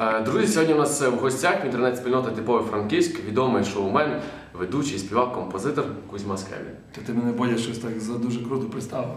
Е, Друзі, сьогодні у нас в гостях інтернет-спільнота типовий Франківськ, відомий шоумен, ведучий, співак, композитор Кузьма Скрябін. То ти мене Бодя щось так за дуже круто представив.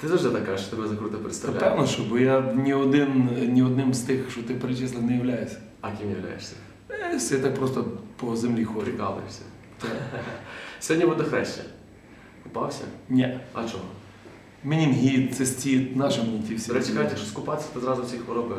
Ти завжди так кажеш, що тебе закруто Та представляє. певно, що, бо я ні один, ні одним з тих, що ти перечислив, не являюся. А ким являєшся? Е, Я так просто по землі ходжу. Прикалуєшся. Та. Сьогодні водохреща. Купався? Ні. А чого? Менінгіт, цистіт, наша мені ті всі. Речі, кажуть, якщо скупатися, то зразу ці хвороби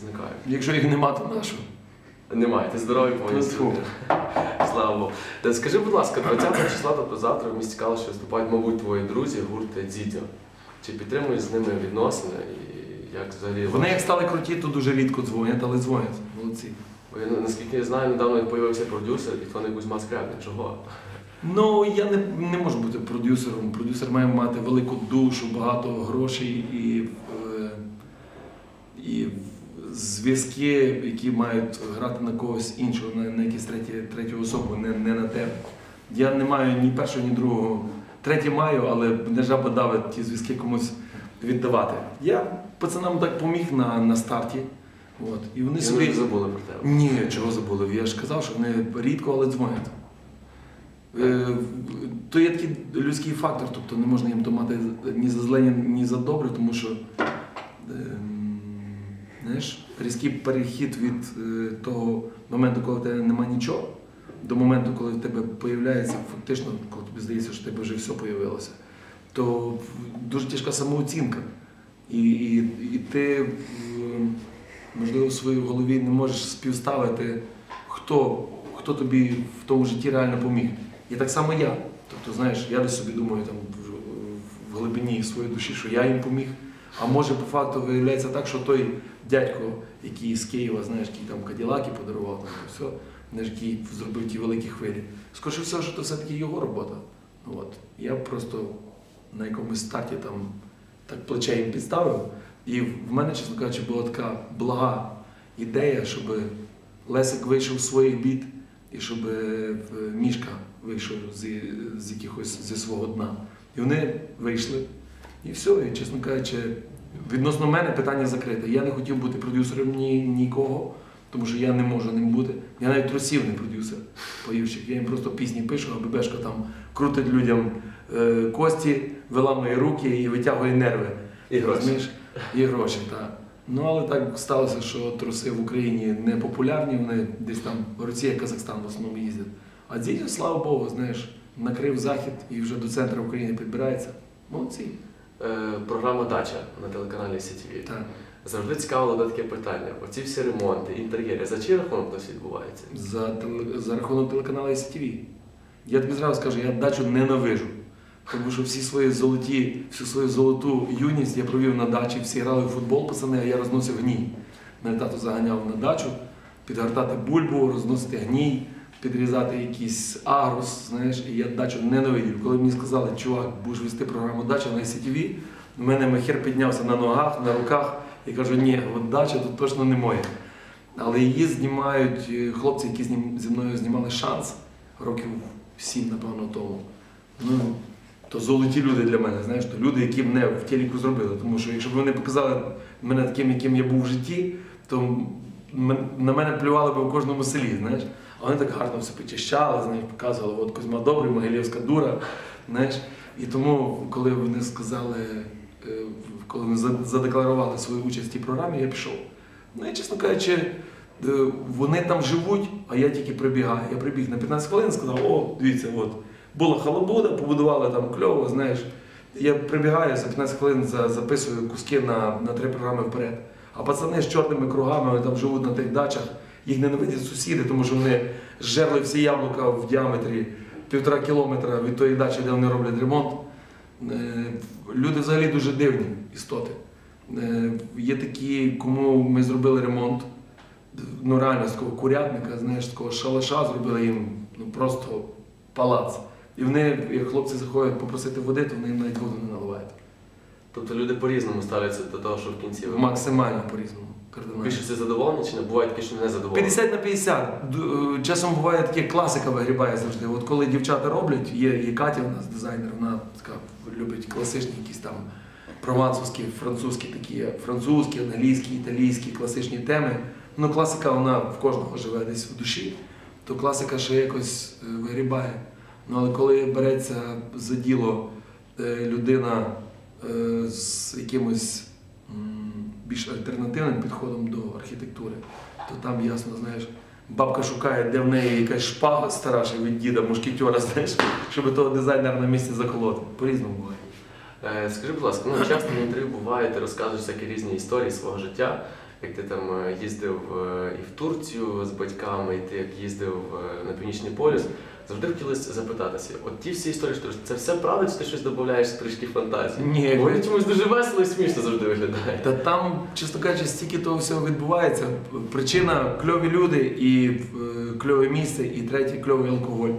зникають. Якщо їх нема, то нашу. Немає, ти здоровий повністю. Слава Богу. Та Скажи, будь ласка, 20 числа, тобто завтра в місті Калуші виступають, мабуть, твої друзі, гурт Дзідзьо. Чи підтримуєш з ними відносини? І як взагалі Вони як стали круті, то дуже рідко дзвонять, але дзвонять. Молодці. Я, наскільки я знаю, недавно з'явився продюсер, і то не Кузьма Скрябін. Чого? Ну, я не, не можу бути продюсером. Продюсер має мати велику душу, багато грошей і, е, і зв'язки, які мають грати на когось іншого, на, на якусь треті, третю особу, не, не на тебе. Я не маю ні першого, ні другого. Третє маю, але не жаба давить ті зв'язки комусь віддавати. Я пацанам так поміг на, на старті. От. І вони собі. не забули про тебе. Ні, чого забули. Я ж казав, що вони рідко, але дзвонять. Е, То є такий людський фактор, тобто не можна їм то мати ні за зле, ні за добре, тому що ем, знаєш, різкий перехід від е, того моменту, коли в тебе немає нічого, до моменту, коли в тебе появляється, фактично, коли тобі здається, що в тебе вже все появилося, то дуже тяжка самооцінка. І, і, і ти, можливо, в своїй голові не можеш співставити, хто, хто тобі в тому житті реально поміг. І так само я. Тобто, знаєш, я десь собі думаю там в глибині своєї душі, що я їм поміг. А може по факту виявляється так, що той дядько, який з Києва, знаєш, який там Каділаки подарував, там все, знаєш, який зробив ті великі хвилі. Скоріше все, що це все-таки його робота. Ну, От. Я просто на якомусь старті там так плече їм підставив. І в мене, чесно кажучи, була така блага ідея, щоб Лесик вийшов з своїх бід і щоб е, Мішка вийшов з, з якихось зі свого дна. І вони вийшли. І все, і, чесно кажучи, відносно мене питання закрите. Я не хотів бути продюсером ні, нікого, тому що я не можу ним бути. Я навіть трусів не продюсер поївщик. Я їм просто пісні пишу, а Бебешко там крутить людям е, кості, виламує руки і витягує нерви. І гроші. І гроші, так. Ну, але так сталося, що труси в Україні не популярні, вони десь там Росія, Казахстан в основному їздять. А дідьо, слава Богу, знаєш, накрив захід і вже до центру України підбирається. Молодці. Е, програма Дача на телеканалі СІТВ. Завжди цікавило одне таке питання. Оці всі ремонти, інтер'єри, за чий рахунок це відбувається? За, теле- за рахунок телеканалу СТВ. Я тобі зразу скажу, я дачу ненавижу. Тому що всі свої золоті, всю свою золоту юність я провів на дачі, всі грали в футбол, пацани, а я розносив гній. Мене тато заганяв на дачу, підгортати бульбу, розносити гній, підрізати якийсь агрос, знаєш, і я дачу ненавидів. Коли мені сказали, чувак, будеш вести програму Дача на СТВ, в мене махер піднявся на ногах, на руках, і кажу, ні, от дача тут точно не моє. Але її знімають е, хлопці, які зі мною знімали шанс років сім, напевно, тому. Ну, то золоті люди для мене, знаєш, то люди, які мене в телеку зробили. Тому що якщо б вони показали мене таким, яким я був в житті, то на мене плювали б в кожному селі, знаєш. Вони так гарно все почищали, знаєш, показували, от Кузьма добрий, Могилівська дура. Знаєш. І тому, коли вони сказали, е, коли вони задекларували свою участь в тій програмі, я пішов. Ну і чесно кажучи, е, вони там живуть, а я тільки прибігаю. Я прибіг на 15 хвилин, сказав, о, дивіться, от була халабуда, побудували там кльово, знаєш. Я прибігаю за 15 хвилин записую куски на, на три програми вперед. А пацани з чорними кругами вони там живуть на тих дачах, їх ненавидять сусіди, тому що вони жерли всі яблука в діаметрі півтора кілометра від тої дачі, де вони роблять ремонт. Е, Люди взагалі дуже дивні істоти. Е, Є такі, кому ми зробили ремонт, ну реально з такого курятника, знаєш, з такого шалаша зробили їм ну, просто палац. І вони, як хлопці заходять попросити води, то вони їм навіть воду не наливають. Тобто люди по-різному ставляться до того, що в кінці ви Максимально по-різному. Кардинально. більше всі задоволені чи не буває таке, що не задоволені? 50 на 50. Д- е, Часом буває таке класика вигрібає завжди. От коли дівчата роблять, є, є Катя у нас дизайнер, вона така любить класичні якісь там провансовські, французькі такі, французькі, англійські, італійські класичні теми. Ну, класика, вона в кожного живе десь в душі, то класика ще якось е, вигрібає. Ну, але коли береться за діло е, людина е, з якимось більш альтернативним підходом до архітектури, то там ясно, знаєш, бабка шукає, де в неї якась шпага стара від діда, мушкетера, знаєш, щоб того дизайнера на місці заколоти. По-різному буває. Е, Скажи, будь ласка, ну часто в інтерв'ю буває, ти розказуєш всякі різні історії свого життя, як ти там е, їздив е, і в Турцію з батьками, і ти як їздив на Північний полюс. Завжди хотілося запитатися, от ті всі історії, що це все правда, чи ти щось додаєш трішки фантазії? Ні, Бо вони чомусь дуже весело і смішно завжди виглядає. Та там, чесно кажучи, стільки того всього відбувається. Причина кльові люди і е, кльове місце, і третє кльовий алкоголь.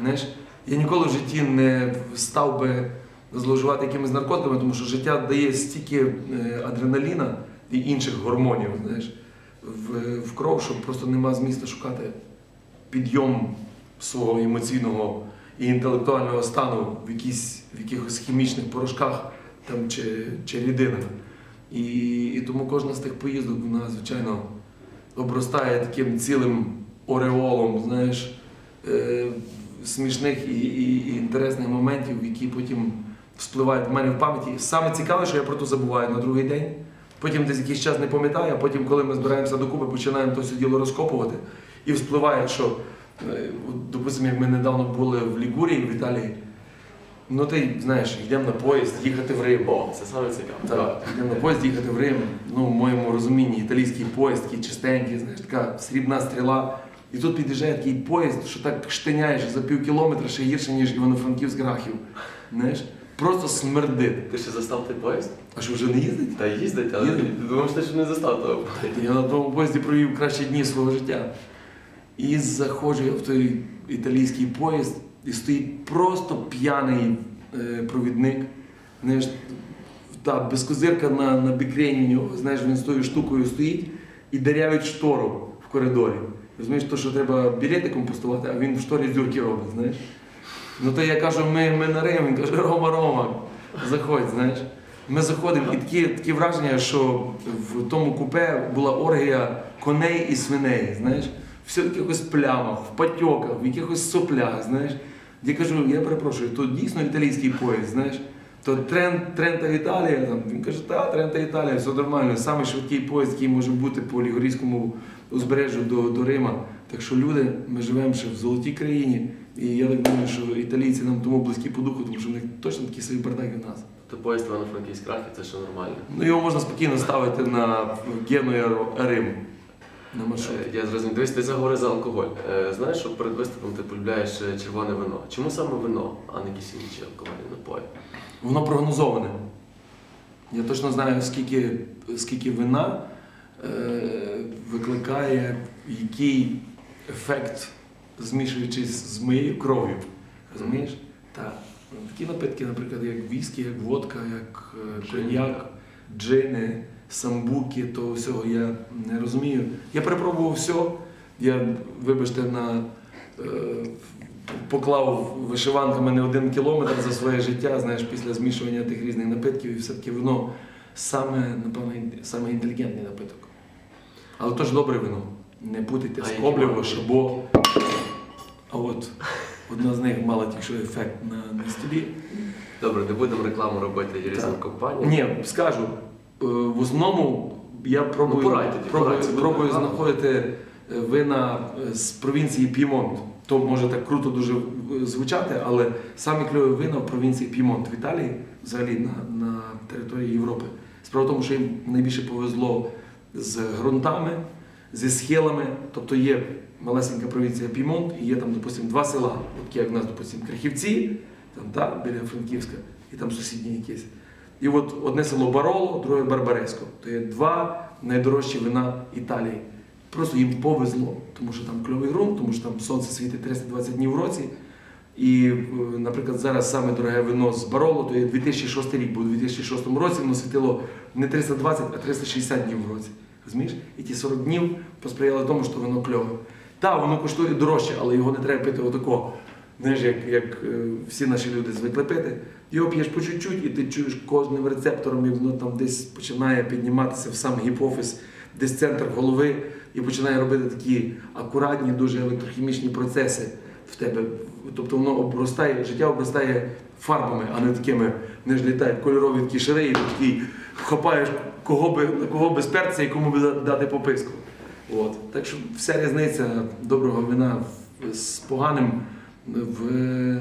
Знаєш, я ніколи в житті не став би зловживати якимись наркотиками, тому що життя дає стільки е, адреналіна і інших гормонів, знаєш, в, в кров, що просто нема змісту шукати підйом свого емоційного і інтелектуального стану в, якісь, в якихось хімічних порошках там, чи, чи рідинах. І, і тому кожна з тих поїздок вона, звичайно, обростає таким цілим ореолом, знаєш, е, смішних і, і, і інтересних моментів, які потім вспливають в мене в пам'яті. Саме цікаве, що я про то забуваю на другий день. Потім десь якийсь час не пам'ятаю, а потім, коли ми збираємося докупи, починаємо то все діло розкопувати. І вспливає, що, допустимо, як ми недавно були в Лігурії, в Італії, ну ти знаєш, йдемо на поїзд, їхати в Рим. О, це саме цікаво. Так, йдемо на поїзд їхати в Рим. Ну, в моєму розумінні, італійський поїзд, такий чистенький, знаєш, така срібна стріла. І тут під'їжджає такий поїзд, що так штиняєш за пів кілометра ще гірше, ніж Івано-Франківськ Рахів. Знаєш, просто смердить. Ти ще застав той поїзд? А що вже не їздить? Та їздить, але ти думаєш, ти ще не застав того поїзду. Я на тому поїзді провів кращі дні свого життя. І заходжу в той італійський поїзд, і стоїть просто п'яний е, провідник. Знаєш, та безкозирка на, на бікрені знаєш, він з тою штукою стоїть і дерявить штору в коридорі. Розумієш, то, що треба білети компостувати, а він в шторі дюрки робить, знаєш. Ну то я кажу, ми, ми на Рим, він каже, Рома, Рома, заходь, знаєш. Ми заходимо, і такі, такі враження, що в тому купе була оргія коней і свиней, знаєш, все в якихось плямах, в патьоках, в якихось соплях, знаєш. Я кажу, я перепрошую, то дійсно італійський поїзд, знаєш. То Трент, Трента Італія, там, він каже, та Трента Італія, все нормально, самий швидкий поїзд, який може бути по Лігорійському узбережжю до, до Рима. Так що люди, ми живемо ще в золотій країні, і я так думаю, що італійці нам тому близькі по духу, тому що в них точно такі свої бардаки в нас. То поїзд Івано-Франківськ Рахів, це ще нормально. Ну його можна спокійно ставити на Гену Рим. На маршрут. Е, Я зрозумів. Дивись, ти заговорив за алкоголь. Е, Знаєш, що перед виступом ти полюбляєш е, червоне вино. Чому саме вино, а не якісь інші алкогольні напої? Воно прогнозоване. Я точно знаю, скільки, скільки вина е, викликає який ефект, змішуючись з моєю кров'ю. Розумієш? Так. Такі напитки, наприклад, як віскі, як водка, як коньяк, джини, самбуки, того всього я не розумію. Я перепробував все. Я, вибачте, на, е, поклав вишиванками не один кілометр за своє життя, знаєш, після змішування тих різних напитків, і все-таки вино саме, напевно, саме інтелігентний напиток. Але теж добре вино. Не путайте А які шабо. А от одна з них мала тільки що ефект на, на столі. Добре, не будемо рекламу робити різним Так. компаніям. Ні, скажу. Е, В основному я пробую, Ну, порадь пробую, порадь, пробую знаходити е, вина е, з провінції П'ємонт. То може так круто дуже звучати, але самі кльові вина в провінції П'ємонт в Італії, взагалі на, на території Європи. Справа в тому, що їм найбільше повезло з ґрунтами, зі схилами. Тобто є малесенька провінція П'ємонт, і є там, допустимо, два села, як в нас, допустимо, Крихівці, там, та, біля Франківська, і там сусідні якісь. І от одне село Бароло, друге Барбареско. То є два найдорожчі вина Італії. Просто їм повезло, тому що там кльовий ґрунт, тому що там сонце світить 320 днів в році. І, е, наприклад, зараз саме дороге вино з Бароло, то є 2006 рік, бо у 2006 році воно світило не 320, а 360 днів в році. Розумієш? І ті 40 днів посприяли тому, що воно кльове. Так, воно коштує дорожче, але його не треба пити отако. Знаєш, як, як е, всі наші люди звикли пити. Його п'єш по чуть-чуть, і ти чуєш кожним рецептором, і воно там десь починає підніматися в сам гіпофіз десь центр голови і починає робити такі акуратні, дуже електрохімічні процеси в тебе. Тобто воно обростає, життя обростає фарбами, а не такими, не ж літають кольорові такі шари, і такий хапаєш кого би, кого би сперся і кому би дати пописку. От. Так що вся різниця доброго вина з поганим в,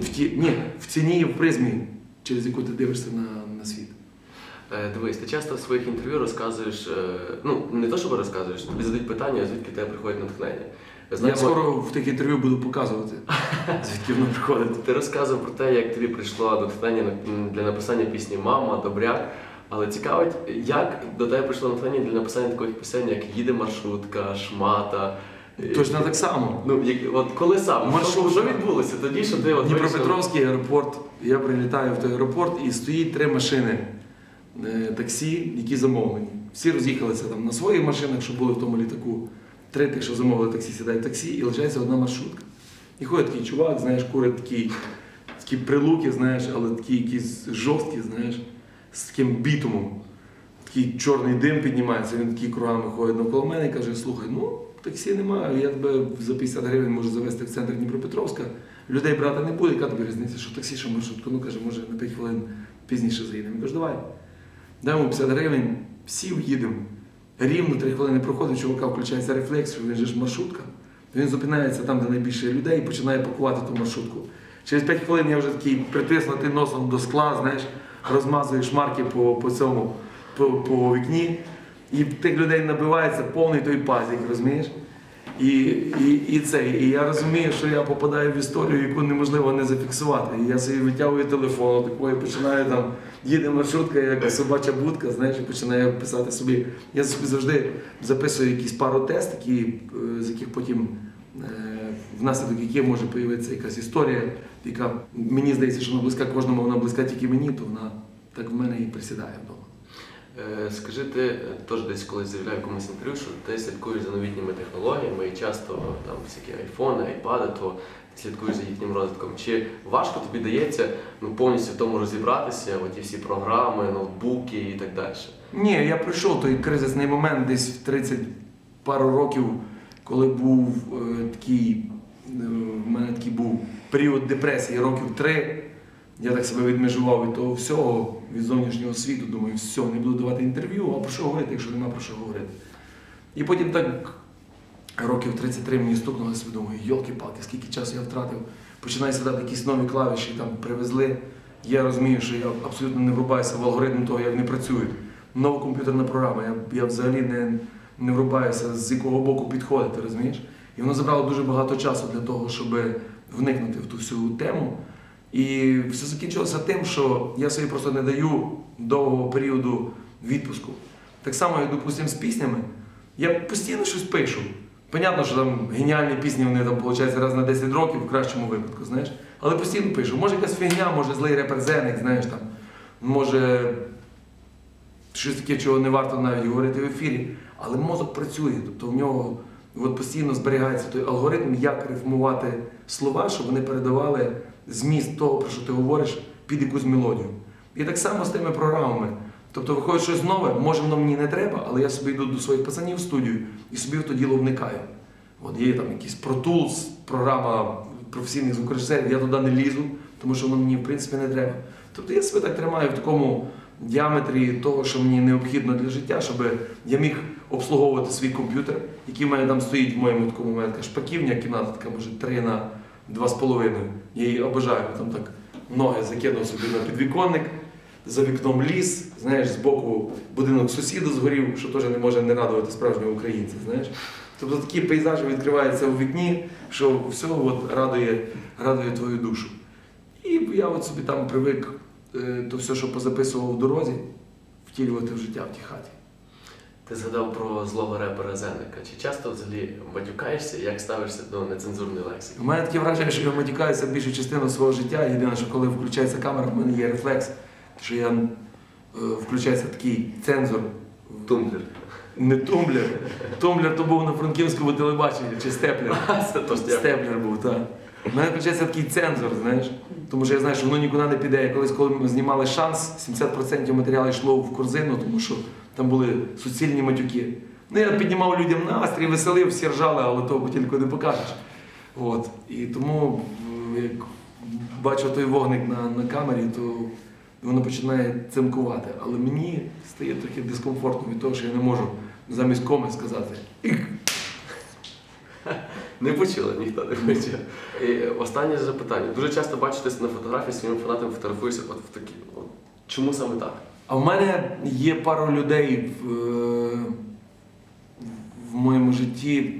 в, ті, ні, в ціні і в призмі, через яку ти дивишся на, на світ. Е, Дивись, ти часто в своїх інтерв'ю розказуєш, е, ну не то, що розказуєш, тобі задають питання, звідки тебе приходить натхнення. Я скоро в тих інтерв'ю буду показувати, звідки воно приходить. Ти розказував про те, як тобі прийшло натхнення для написання пісні Мама, Добряк. Але цікавить, як до тебе прийшло натхнення для написання таких пісень, як Їде маршрутка, Шмата. Точно так само. Ну, як, от коли саме? Маршрутка. Що, відбулося тоді, що ти от Дніпропетровський аеропорт. Я прилітаю в той аеропорт і стоїть три машини е, таксі, які замовлені. Всі роз'їхалися там на своїх машинах, що були в тому літаку. Три тих, що замовили таксі, сідають в таксі, і лишається одна маршрутка. І ходить такий чувак, знаєш, курить такі, такі прилуки, знаєш, але такі якісь жорсткі, знаєш, з таким бітумом. Такий чорний дим піднімається, він такі кругами ходить навколо мене і каже: слухай, ну таксі немає, я тебе за 50 гривень можу завести в центр Дніпропетровська. Людей брати не буде, яка тобі різниця, що таксі, що маршрутку. Ну каже, може на 5 хвилин пізніше заїдемо. Я кажу, давай. Йому 50 гривень, сів, їдемо. Рівно 3 хвилини проходить, чувака включається рефлекс, що він же ж маршрутка. Він зупинається там, де найбільше людей, і починає пакувати ту маршрутку. Через 5 хвилин я вже такий притиснутий носом до скла, знаєш, розмазую шмарки по, по цьому, по, по вікні. І тих людей набивається повний той пазік, розумієш? І, і, і це, і я розумію, що я попадаю в історію, яку неможливо не зафіксувати. І я собі витягую телефон, такою починаю там, їде маршрутка, як собача будка, знаєш, починаю писати собі. Я собі завжди записую якісь пару тест, які, е, з яких потім, е, внаслідок яких може появитися якась історія, яка мені здається, що вона близька кожному, вона близька тільки мені, то вона так в мене і присідає вдома. Е, Скажи, ти теж десь колись заявляв в якомусь інтерв'ю, що ти слідкуєш за новітніми технологіями і часто там всякі айфони, айпади, то ти слідкуєш за їхнім розвитком. Чи важко тобі дається ну, повністю в тому розібратися, оті всі програми, ноутбуки і так далі? Ні, я пройшов той кризисний момент десь в 30 пару років, коли був е, такий, е, в мене такий був період депресії років три. Я так себе відмежував від того всього, від зовнішнього світу. Думаю, все, не буду давати інтерв'ю, а про що говорити, якщо нема про що говорити. І потім так років 33 мені стукнуло, собі думаю, йолки-палки, скільки часу я втратив. Починаю сідати якісь нові клавіші, там привезли. Я розумію, що я абсолютно не врубаюся в алгоритм того, як вони працюють. Нова комп'ютерна програма, я, я взагалі не, не врубаюся, з якого боку підходити, розумієш? І воно забрало дуже багато часу для того, щоб вникнути в ту всю тему. І все закінчилося тим, що я собі просто не даю довгого періоду відпуску. Так само, як, допустимо, з піснями, я постійно щось пишу. Понятно, що там геніальні пісні, вони там, виходить, раз на 10 років, в кращому випадку, знаєш. Але постійно пишу. Може якась фігня, може злий реперзеник, знаєш там, може щось таке, чого не варто навіть говорити в ефірі. Але мозок працює, тобто в нього от постійно зберігається той алгоритм, як рифмувати слова, щоб вони передавали зміст того, про що ти говориш, під якусь мелодію. І так само з тими програмами. Тобто виходить щось нове, може воно мені не треба, але я собі йду до своїх пацанів в студію і собі в то діло вникаю. От є там якийсь Pro Tools, програма професійних звукорежисерів, я туди не лізу, тому що воно мені в принципі не треба. Тобто я себе так тримаю в такому діаметрі того, що мені необхідно для життя, щоб я міг обслуговувати свій комп'ютер, який в мене там стоїть в моєму такому мене шпаківня, кімната така, може, 3 на 2,5. Я її обожаю, там так ноги закинув собі на підвіконник, за вікном ліс, знаєш, збоку будинок сусіда згорів, що теж не може не радувати справжнього українця. знаєш. Тобто такі пейзажі відкриваються у вікні, що все от радує, радує твою душу. І я от собі там привик е, то все, що позаписував в дорозі, втілювати в життя в тій хаті. Ти згадав про злого репера Зеника. Чи часто взагалі матюкаєшся, як ставишся до нецензурної лексики? У мене таке враження, що я матікаюся більшу частину свого життя. Єдине, що коли включається камера, в мене є рефлекс, що я е, включається такий цензор. Тумблер. Не тумблер. Тумблер то був на франківському телебаченні, чи степлер. Степлер був, так. У мене включається такий цензор, знаєш. Тому що я знаю, що воно нікуди не піде. Я колись, коли ми знімали шанс, 70% матеріалу йшло в корзину, тому що там були суцільні матюки. Ну, я піднімав людям настрій, веселив, всі ржали, але того телеку не покажеш. От. І тому, як бачу той вогник на, на камері, то воно починає цимкувати. Але мені стає трохи дискомфортно від того, що я не можу замість коми сказати. Не почули, ніхто не. І останнє запитання. Дуже часто бачитесь на фотографії своїм фанатам фотографуєшся от в такі. Чому саме так? А в мене є пару людей в, е, в моєму житті,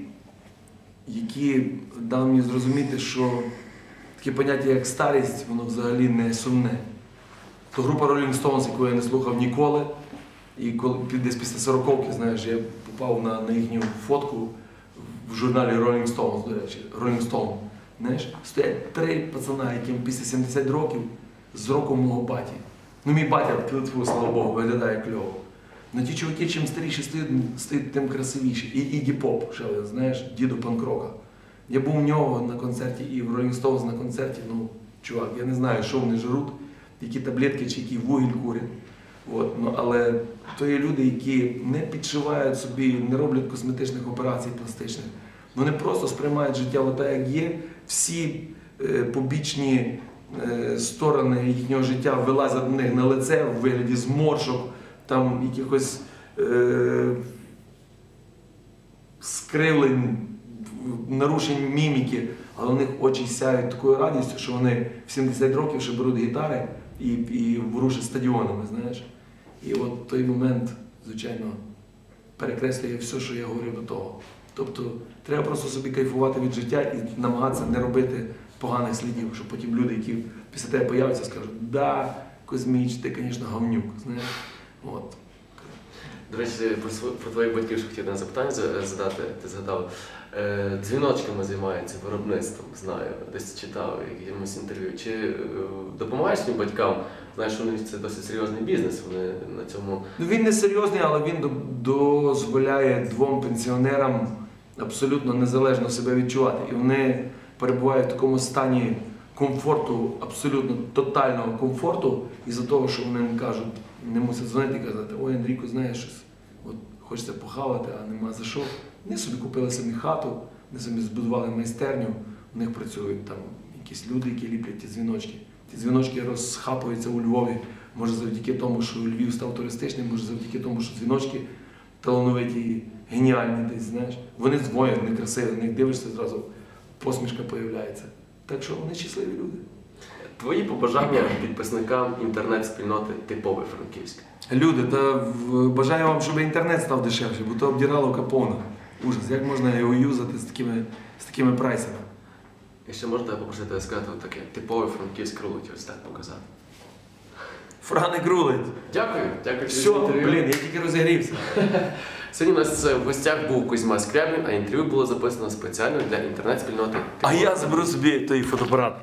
які дали мені зрозуміти, що таке поняття, як старість, воно взагалі не сумне. То група Rolling Stones, яку я не слухав ніколи, і коли десь після 40-ки, знаєш, я попав на, на їхню фотку в журналі Rolling Stones, до речі, Rolling Stone. Знаєш, стоять три пацана, яким після 70 років з роком мого баті. Ну, мій батя, тьфу, слава Богу, виглядає кльово. Ну ті чуваки, чим старіші стають, стають тим красивіші. І Ігі Поп, ще знаєш, діду панкрока. Я був у нього на концерті і в Rolling Stones на концерті. Ну, чувак, я не знаю, що вони жруть, які таблетки чи який вугіль курять. От, ну, але то є люди, які не підшивають собі, не роблять косметичних операцій пластичних. Вони просто сприймають життя як є. Всі е, побічні сторони їхнього життя вилазять в них на лице в вигляді зморшок, там якихось е, скривлень, нарушень міміки, але у них очі сяють такою радістю, що вони в 70 років ще беруть гітари і, і ворушать стадіонами, знаєш. І от той момент, звичайно, перекреслює все, що я говорив до того. Тобто треба просто собі кайфувати від життя і намагатися не робити поганих слідів, щоб потім люди, які після тебе появляться, скажуть, да, Кузьміч, ти, звісно, говнюк. Знаєш? От. До речі, про, про твоїх батьків хотів одне запитання задати. Ти згадав. Е, дзвіночками займаються виробництвом, знаю, десь читав якомусь інтерв'ю. Чи е, допомагаєш своїм батькам? Знаєш, що вони це досить серйозний бізнес. Вони на цьому Ну, він не серйозний, але він дозволяє двом пенсіонерам абсолютно незалежно себе відчувати. І вони перебувають в такому стані комфорту, абсолютно тотального комфорту, із-за того, що вони не кажуть, не мусять дзвонити і казати, ой, Андрійко, знаєш щось, от хочеться похавати, а нема за що. Вони собі купили самі хату, вони собі збудували майстерню, у них працюють там якісь люди, які ліплять ті дзвіночки. Ті дзвіночки розхапуються у Львові. Може завдяки тому, що Львів став туристичним, може завдяки тому, що дзвіночки талановиті, геніальні десь, знаєш. Вони дзвонять, вони красиві, на них дивишся зразу, посмішка появляється. Так що вони щасливі люди. твої побажання підписникам інтернет-спільноти типовий Франківськ. Люди, та бажаю вам, щоб інтернет став дешевше, бо то обдірало капона. Ужас, як можна його юзати з такими, з такими прайсами? І ще можна попросити сказати таке типовий Франківськ рулить, ось так показати. Франик рулить. Дякую, дякую. Все, блін, я тільки розігрівся. Сьогодні у нас в гостях був Кузьма Скрябін, а інтерв'ю було записано спеціально для інтернет-спільноти. А я заберу собі той фотоапарат.